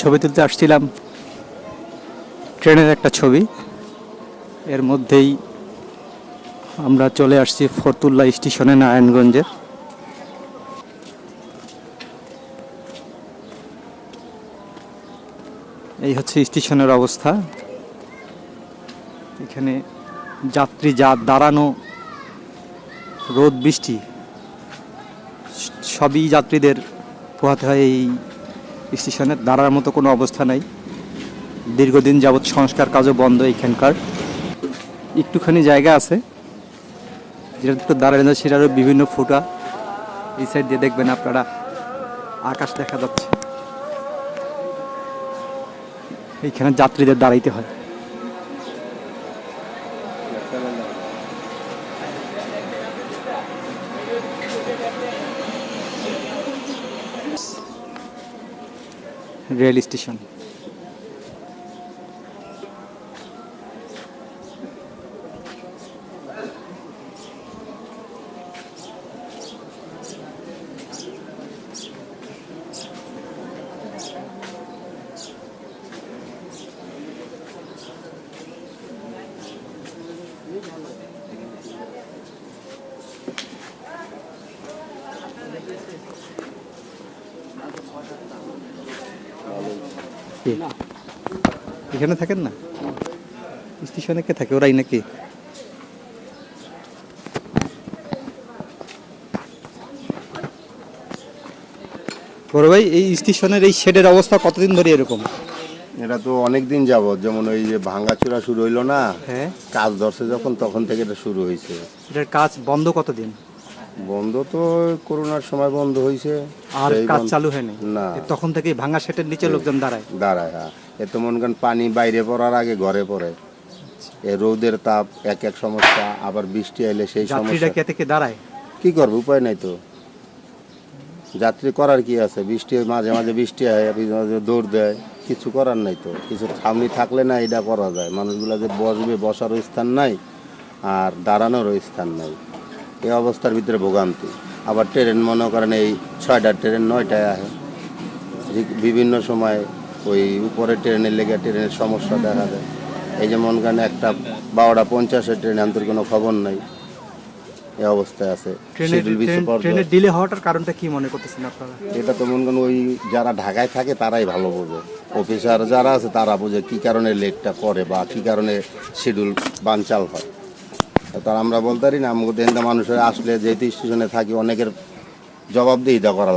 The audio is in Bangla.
ছবি তুলতে আসছিলাম। ট্রেনের একটা ছবি। এর মধ্যেই আমরা চলে আসছি ফরতুল্লা স্টেশনে, নারায়ণগঞ্জের। এই হচ্ছে স্টেশনের অবস্থা। এখানে যাত্রী যা দাঁড়ানো, রোদ, বৃষ্টি, সবই যাত্রীদের পোহাতে হয় এই স্টেশনে দাঁড়ার মতো কোনো অবস্থা নাই। দীর্ঘদিন যাবৎ সংস্কার কাজও বন্ধ এখানকার একটুখানি জায়গা আছে। যেটা একটু দাঁড়ানো সেটারও বিভিন্ন ফুটা। এই সাইড দিয়ে দেখবেন আপনারা। আকাশ দেখা যাচ্ছে। এইখানে যাত্রীদের দাঁড়াইতে হয়। রেল স্টেশন কে? এখানে থাকেন না? স্টেশনে কে থাকে? ওরাই নাকি? বড় ভাই এই স্টেশনের এই শেডের অবস্থা কতদিন ধরে এরকম? এটা তো অনেক দিন যাবত যেমন ওই যে ভাঙ্গাচোরা শুরু হইল না হ্যাঁ। কাজ ধরছে যখন তখন থেকে এটা শুরু হয়েছে এটার কাজ বন্ধ কতদিন? বন্ধ তো করোনার সময় বন্ধ হয়েছে আর কাজ চালু হয়নি না। তখন থেকে ভাঙা শেডের নিচে লোকজন দাঁড়ায়? দাঁড়ায় হ্যাঁ। এত মন করেন পানি বাইরে পড়ার আগে ঘরে পড়ে। এ রোদের তাপ এক এক সমস্যা আবার বৃষ্টি এলে সেই সমস্যা। থেকে দাঁড়ায়? কি করবে উপায় নাই তো। যাত্রী করার কি আছে? বৃষ্টি মাঝে মাঝে বৃষ্টি হয় মাঝে দৌড় দেয়। কিছু করার নাই তো। কিছু সামনে থাকলে না এটা করা যায়। মানুষগুলো যে বসবে বসারও স্থান নাই আর দাঁড়ানোরও স্থান নাই। এই অবস্থার ভিতরে ভোগান্তি। আবার ট্রেন মনে করেন এই ছয়টার ট্রেন নয়টায় আসে বিভিন্ন সময় ওই উপরে ট্রেনের লেগে ট্রেনের সমস্যা দেখা যায় এই যে মনে করেন একটা বারোটা পঞ্চাশের ট্রেন আন্তর কোনো খবর নাই। এই অবস্থায় আছে। ট্রেনের ডিলে হওয়াটার কারণটা কি মনে করতেছেন আপনারা? এটা তো মনে করেন ওই যারা ঢাকায় থাকে তারাই ভালো বোঝে। অফিসার যারা আছে তারা বোঝে কি কারণে লেটটা করে বা কি কারণে শিডিউল বানচাল হয়। তার আমরা বলতে পারি না আমাকে মানুষের আসলে যেহেতু স্টেশনে থাকি অনেকের জবাবদিহিতা করা।